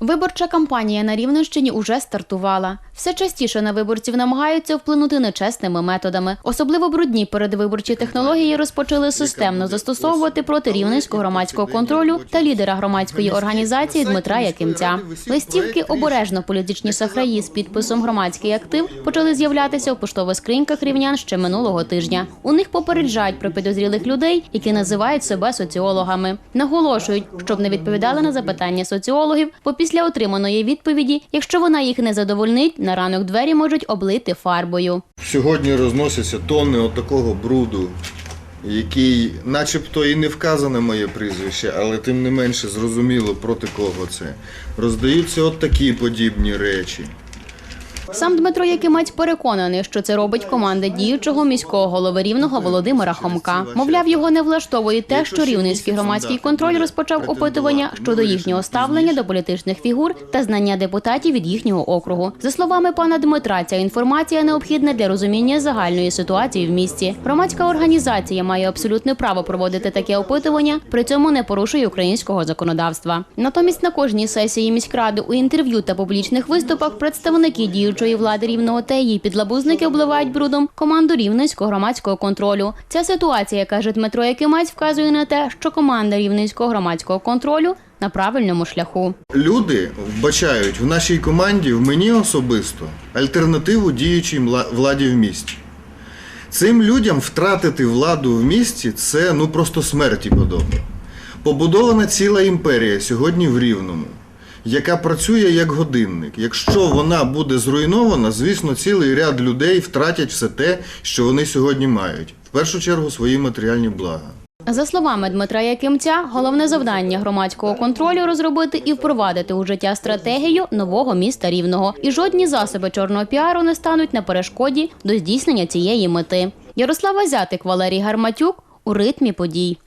Виборча кампанія на Рівненщині уже стартувала. Все частіше на виборців намагаються вплинути нечесними методами. Особливо брудні передвиборчі технології розпочали системно застосовувати проти рівненського громадського контролю та лідера громадської організації Дмитра Якимця. Листівки обережно політичні сахраї з підписом громадський актив почали з'являтися у поштових скриньках рівнян ще минулого тижня. У них попереджають про підозрілих людей, які називають себе соціологами. Наголошують, щоб не відповідали на запитання соціологів, бо після отриманої відповіді, якщо вона їх не задовольнить, на ранок двері можуть облити фарбою. Сьогодні розносяться тонни от такого бруду, який, начебто, і не вказане моє прізвище, але тим не менше зрозуміло проти кого це. Роздаються от такі подібні речі. Сам Дмитро Якимець переконаний, що це робить команда діючого міського голови рівного Володимира Хомка. Мовляв, його не влаштовує те, що рівненський громадський контроль розпочав опитування щодо їхнього ставлення до політичних фігур та знання депутатів від їхнього округу. За словами пана Дмитра, ця інформація необхідна для розуміння загальної ситуації в місті. Громадська організація має абсолютне право проводити таке опитування, при цьому не порушує українського законодавства. Натомість на кожній сесії міськради у інтерв'ю та публічних виступах представники діючої влади рівного та її підлабузники обливають брудом команду рівненського громадського контролю. Ця ситуація, каже Дмитро Якимець, вказує на те, що команда рівненського громадського контролю на правильному шляху. Люди вбачають в нашій команді, в мені особисто, альтернативу діючій владі в місті. Цим людям втратити владу в місті це ну просто смерті подобно. Побудована ціла імперія сьогодні в Рівному, яка працює як годинник. Якщо вона буде зруйнована, звісно, цілий ряд людей втратять все те, що вони сьогодні мають. В першу чергу свої матеріальні блага. За словами Дмитра Якимця, головне завдання громадського контролю розробити і впровадити у життя стратегію нового міста рівного. І жодні засоби чорного піару не стануть на перешкоді до здійснення цієї мети. Ярослава Зятик, Валерій Гарматюк у ритмі подій.